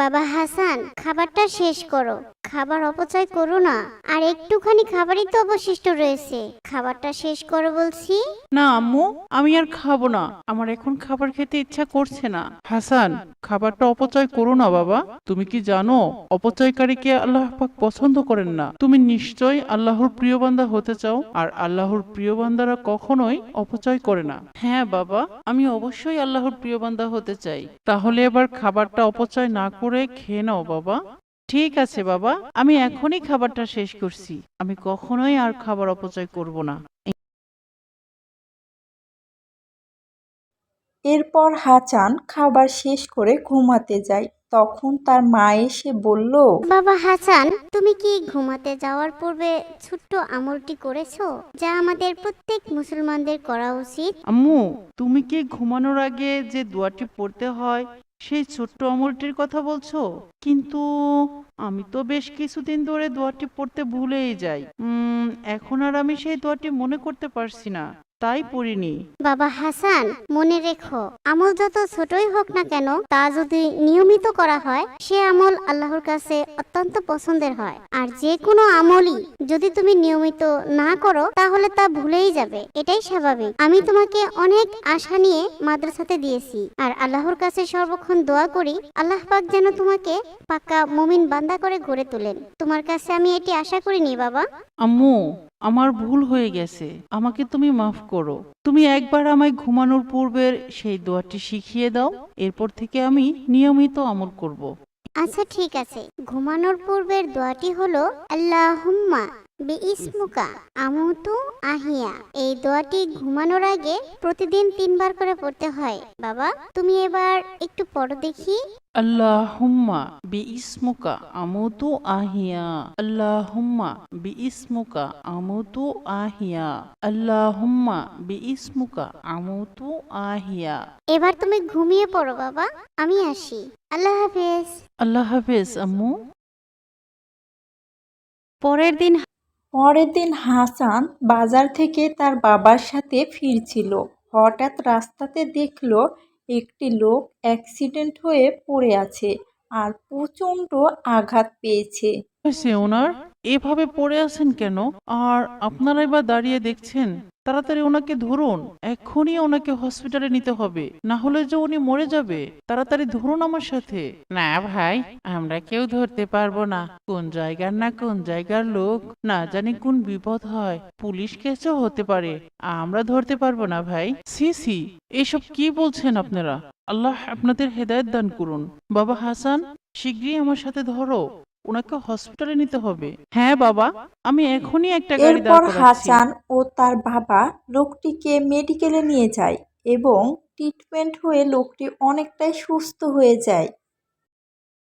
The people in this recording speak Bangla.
বাবা হাসান, খাবারটা শেষ করো। খাবার অপচয় করো না। আর একটুখানি খাবারই তো অবশিষ্ট রয়েছে। খাবারটা শেষ করো বলছি? না, আম্মু, আমি আর খাব না। আমার এখন খাবার খেতে ইচ্ছা করছে না। হাসান, খাবারটা অপচয় করো না বাবা। তুমি কি জানো, অপচয়কারীকে আল্লাহ পাক পছন্দ করেন না। তুমি নিশ্চয়ই আল্লাহর প্রিয় বান্দা হতে চাও, আর আল্লাহর প্রিয় বান্দারা কখনোই অপচয় করে না। হ্যাঁ বাবা, আমি অবশ্যই আল্লাহর প্রিয় বান্দা হতে চাই। তাহলে এবার খাবারটা অপচয় না করে খেয়ে নাও বাবা। ঠিক আছে বাবা। আমি এখনই খাবারটা শেষ করছি। আমি কখনোই আর খাবার অপচয় করব না। এরপর হাসান খাবার শেষ করে ঘুমাতে যায়। তখন তার মা এসে বলল বাবা হাসান তুমি কি ঘুমাতে যাওয়ার পূর্বে ছোট্ট আমলটি করেছ? যা আমাদের প্রত্যেক মুসলমানদের করা উচিত। আম্মু তুমি কি ঘুমানোর আগে যে দোয়াটি পড়তে হয় সেই ছোট্ট আমলটির কথা বলছো? কিন্তু আমি তো বেশ কিছুদিন ধরে দোয়াটি পড়তে ভুলেই যাই। উম, এখন আর আমি সেই দোয়াটি মনে করতে পারছি না। তাই পড়িনি। বাবা হাসান, মনে রেখো, আমল যত ছোটই হোক না কেন, তা যদি নিয়মিত করা হয়, সে আমল আল্লাহর কাছে অত্যন্ত পছন্দের হয়। আর যে কোনো আমলই যদি তুমি নিয়মিত না করো, তাহলে তা ভুলেই যাবে। এটাই স্বাভাবিক। আমি তোমাকে অনেক আশা নিয়ে মাদ্রাসাতে দিয়েছি। আর আল্লাহর কাছে সর্বক্ষণ দোয়া করি, আল্লাহ পাক যেন তোমাকে পাকা মুমিন বান্দা করে গড়ে তোলেন। তোমার কাছে আমি এটি আশা করিনি, বাবা। আম্মু, আমার ভুল হয়ে গেছে। আমাকে তুমি মাফ করো। তুমি একবার আমায় ঘুমানোর পূর্বের সেই দোয়াটি শিখিয়ে দাও। এরপর থেকে আমি নিয়মিত আমল করব। আচ্ছা ঠিক আছে। ঘুমানোর পূর্বের দোয়াটি হলো আল্লাহুম্মা। বিইসমুকা আমুতু আহিয়া। এই দোয়াটি ঘুমানোর আগে প্রতিদিন তিনবার করে পড়তে হয়। বাবা তুমি এবার একটু পড়ো দেখি। আল্লাহুম্মা বিইসমুকা আমুতু আহিয়া। আল্লাহুম্মা বিইসমুকা আমুতু আহিয়া। আল্লাহুম্মা বিইসমুকা আমুতু আহিয়া। এবার তুমি ঘুমিয়ে পড়ো বাবা আমি আসি। আল্লাহ হাফেজ। আল্লাহ হাফেজ আম্মু। পরের দিন পরের দিন হাসান বাজার থেকে তার বাবার সাথে ফিরছিল। হঠাৎ রাস্তাতে দেখল একটি লোক অ্যাক্সিডেন্ট হয়ে পড়ে আছে আর প্রচণ্ড আঘাত পেয়েছে। হয়েছে ওনার এভাবে পড়ে আছেন কেন? আর আপনারা এবার দাঁড়িয়ে দেখছেন? তাড়াতাড়ি ওনাকে ধরুন। এক্ষুনি ওনাকে হসপিটালে নিতে হবে। না হলে যে উনি মরে যাবে, তাড়াতাড়ি ধরুন আমার সাথে। না ভাই, আমরা কেউ ধরতে পারব না। কোন জায়গার না কোন জায়গার লোক, না জানি কোন বিপদ হয়। পুলিশ কেসও হতে পারে। আমরা ধরতে পারব না ভাই। সি সি, এসব কি বলছেন আপনারা? আল্লাহ আপনাদের হেদায়েত দান করুন। বাবা হাসান শিগগিরই আমার সাথে ধরো। ওনাকে হসপিটালে নিতে হবে। হ্যাঁ বাবা আমি এখনই একটা গাড়ি এরপর হাসান ও তার বাবা লোকটিকে মেডিকেলে নিয়ে যায় এবং ট্রিটমেন্ট হয়ে লোকটি অনেকটাই সুস্থ হয়ে যায়।